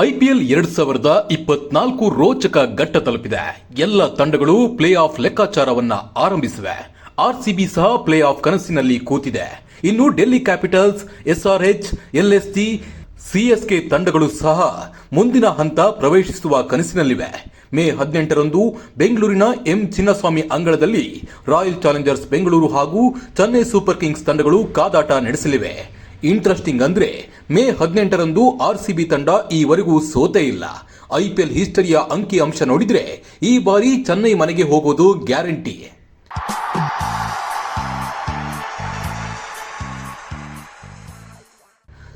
IPL ಎರಡ್ ಸಾವಿರದ ಇಪ್ಪತ್ನಾಲ್ಕು ರೋಚಕ ಘಟ್ಟ ತಲುಪಿದೆ. ಎಲ್ಲ ತಂಡಗಳು ಪ್ಲೇ ಆಫ್ ಲೆಕ್ಕಾಚಾರವನ್ನ ಆರಂಭಿಸಿವೆ. ಆರ್ಸಿಬಿ ಸಹ ಪ್ಲೇ ಆಫ್ ಕನಸಿನಲ್ಲಿ ಕೂತಿದೆ. ಇನ್ನು Delhi Capitals SRH LST CSK ತಂಡಗಳು ಸಹ ಮುಂದಿನ ಹಂತ ಪ್ರವೇಶಿಸುವ ಕನಸಿನಲ್ಲಿವೆ. ಮೇ ಹದಿನೆಂಟರಂದು ಬೆಂಗಳೂರಿನ ಎಂ ಚಿನ್ನಸ್ವಾಮಿ ಅಂಗಳದಲ್ಲಿ ರಾಯಲ್ ಚಾಲೆಂಜರ್ಸ್ ಬೆಂಗಳೂರು ಹಾಗೂ ಚೆನ್ನೈ ಸೂಪರ್ ಕಿಂಗ್ಸ್ ತಂಡಗಳು ಕಾದಾಟ ನಡೆಸಲಿವೆ. ಇಂಟ್ರೆಸ್ಟಿಂಗ್ ಅಂದ್ರೆ ಮೇ ಹದಿನೆಂಟರಂದು ಆರ್ ಸಿಬಿ ತಂಡ ಈವರೆಗೂ ಸೋತೇ ಇಲ್ಲ. ಐಪಿಎಲ್ ಹಿಸ್ಟರಿಯ ಅಂಕಿ ಅಂಶ ನೋಡಿದ್ರೆ ಈ ಬಾರಿ ಚೆನ್ನೈ ಮನೆಗೆ ಹೋಗೋದು ಗ್ಯಾರಂಟಿ.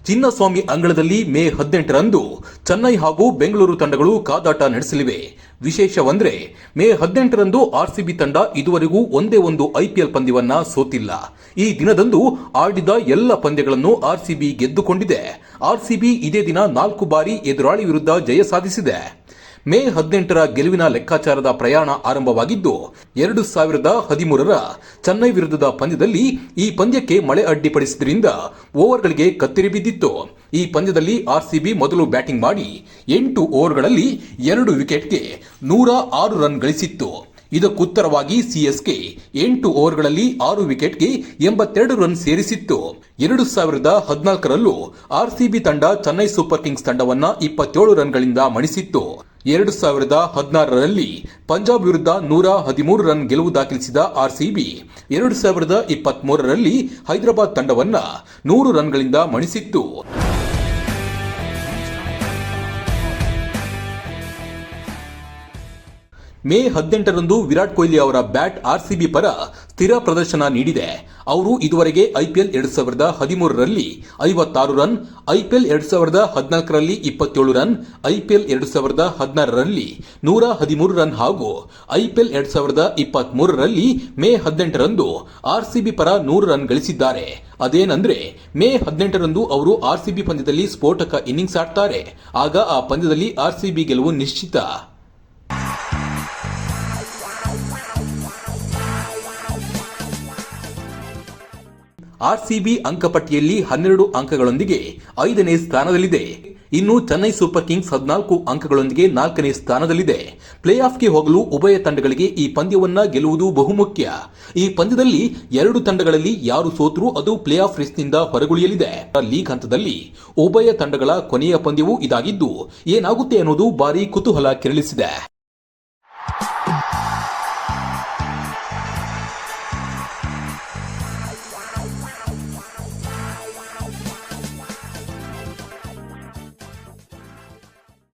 ಚಿನ್ನಸ್ವಾಮಿ ಅಂಗಳದಲ್ಲಿ ಮೇ ಹದಿನೆಂಟರಂದು ಚೆನ್ನೈ ಹಾಗೂ ಬೆಂಗಳೂರು ತಂಡಗಳು ಕಾದಾಟ ನಡೆಸಲಿವೆ. ವಿಶೇಷವಂದ್ರೆ, ಮೇ ಹದಿನೆಂಟರಂದು ಆರ್ಸಿಬಿ ತಂಡ ಇದುವರೆಗೂ ಒಂದೇ ಒಂದು ಐಪಿಎಲ್ ಪಂದ್ಯವನ್ನ ಸೋತಿಲ್ಲ. ಈ ದಿನದಂದು ಆಡಿದ ಎಲ್ಲ ಪಂದ್ಯಗಳನ್ನು ಆರ್ಸಿಬಿ ಗೆದ್ದುಕೊಂಡಿದೆ. ಆರ್ಸಿಬಿ ಇದೇ ದಿನ ನಾಲ್ಕು ಬಾರಿ ಎದುರಾಳಿ ವಿರುದ್ಧ ಜಯ ಸಾಧಿಸಿದೆ. ಮೇ ಹದಿನೆಂಟರ ಗೆಲುವಿನ ಲೆಕ್ಕಾಚಾರದ ಪ್ರಯಾಣ ಆರಂಭವಾಗಿದ್ದು, ಎರಡು ಸಾವಿರದ ಹದಿಮೂರರ ಚೆನ್ನೈ ವಿರುದ್ಧದ ಪಂದ್ಯದಲ್ಲಿ ಈ ಪಂದ್ಯಕ್ಕೆ ಮಳೆ ಅಡ್ಡಿಪಡಿಸಿದ್ರಿಂದ ಓವರ್ಗಳಿಗೆ ಕತ್ತಿರಿ ಬಿದ್ದಿತ್ತು. ಈ ಪಂದ್ಯದಲ್ಲಿ ಆರ್ಸಿಬಿ ಮೊದಲು ಬ್ಯಾಟಿಂಗ್ ಮಾಡಿ ಎಂಟು ಓವರ್ಗಳಲ್ಲಿ ಎರಡು ವಿಕೆಟ್ಗೆ ನೂರ ಆರು ರನ್ ಗಳಿಸಿತ್ತು. ಇದಕ್ಕುತ್ತರವಾಗಿ ಸಿಎಸ್ಕೆ ಎಂಟು ಓವರ್ಗಳಲ್ಲಿ ಆರು ವಿಕೆಟ್ಗೆ ಎಂಬತ್ತೆರಡು ರನ್ ಸೇರಿಸಿತ್ತು. ಎರಡು ಸಾವಿರದ ಹದಿನಾಲ್ಕರಲ್ಲೂ ಆರ್ಸಿಬಿ ತಂಡ ಚೆನ್ನೈ ಸೂಪರ್ ಕಿಂಗ್ಸ್ ತಂಡವನ್ನ ಇಪ್ಪತ್ತೇಳು ರನ್ಗಳಿಂದ ಮಣಿಸಿತ್ತು. ಎರಡು ಸಾವಿರದ ಹದಿನಾರರಲ್ಲಿ ಪಂಜಾಬ್ ವಿರುದ್ಧ ನೂರ ಹದಿಮೂರು ರನ್ ಗೆಲುವು ದಾಖಲಿಸಿದ ಆರ್ಸಿಬಿ ಎರಡು ಸಾವಿರದ ಇಪ್ಪತ್ಮೂರರಲ್ಲಿ ಹೈದರಾಬಾದ್ ತಂಡವನ್ನು ನೂರು ರನ್ಗಳಿಂದ ಮಣಿಸಿತ್ತು. ಮೇ ಹದಿನೆಂಟರಂದು ವಿರಾಟ್ ಕೊಹ್ಲಿ ಅವರ ಬ್ಯಾಟ್ ಆರ್ಸಿಬಿ ಪರ ಸ್ಥಿರ ಪ್ರದರ್ಶನ ನೀಡಿದೆ. ಅವರು ಇದುವರೆಗೆ ಐಪಿಎಲ್ ಎರಡು ಸಾವಿರದ ಹದಿಮೂರರಲ್ಲಿ ಐವತ್ತಾರು ರನ್ ಐಪಿಎಲ್ ಎರಡು ಸಾವಿರದ ಹದಿನಾಲ್ಕರಲ್ಲಿ ಇಪ್ಪತ್ತೇಳು ರನ್ ಐಪಿಎಲ್ ಎರಡು ಸಾವಿರದ ಹದಿನಾರರಲ್ಲಿ ನೂರ ಹದಿಮೂರು ರನ್ ಹಾಗೂ ಐಪಿಎಲ್ ಎರಡು ಸಾವಿರದ ಇಪ್ಪತ್ಮೂರರಲ್ಲಿ ಮೇ ಹದಿನೆಂಟರಂದು ಆರ್ಸಿಬಿ ಪರ ನೂರು ರನ್ ಗಳಿಸಿದ್ದಾರೆ. ಅದೇನಂದ್ರೆ, ಮೇ ಹದಿನೆಂಟರಂದು ಅವರು ಆರ್ಸಿಬಿ ಪಂದ್ಯದಲ್ಲಿ ಸ್ಫೋಟಕ ಇನ್ನಿಂಗ್ಸ್ ಆಡ್ತಾರೆ. ಆಗ ಆ ಪಂದ್ಯದಲ್ಲಿ ಆರ್ಸಿಬಿ ಗೆಲುವು ನಿಶ್ಚಿತ. ಆರ್ಸಿಬಿ ಅಂಕಪಟ್ಟಿಯಲ್ಲಿ ಹನ್ನೆರಡು ಅಂಕಗಳೊಂದಿಗೆ ಐದನೇ ಸ್ಥಾನದಲ್ಲಿದೆ. ಇನ್ನು ಚೆನ್ನೈ ಸೂಪರ್ ಕಿಂಗ್ಸ್ ಹದಿನಾಲ್ಕು ಅಂಕಗಳೊಂದಿಗೆ ನಾಲ್ಕನೇ ಸ್ಥಾನದಲ್ಲಿದೆ. ಪ್ಲೇ ಆಫ್ಗೆ ಹೋಗಲು ಉಭಯ ತಂಡಗಳಿಗೆ ಈ ಪಂದ್ಯವನ್ನ ಗೆಲ್ಲುವುದು ಬಹುಮುಖ್ಯ. ಈ ಪಂದ್ಯದಲ್ಲಿ ಎರಡು ತಂಡಗಳಲ್ಲಿ ಯಾರು ಸೋತರೂ ಅದು ಪ್ಲೇ ಆಫ್ ರೇಸ್ನಿಂದ ಹೊರಗುಳಿಯಲಿದೆ. ಲೀಗ್ ಹಂತದಲ್ಲಿ ಉಭಯ ತಂಡಗಳ ಕೊನೆಯ ಪಂದ್ಯವೂ ಇದಾಗಿದ್ದು ಏನಾಗುತ್ತೆ ಅನ್ನೋದು ಭಾರಿ ಕುತೂಹಲ ಕೆರಳಿಸಿದೆ.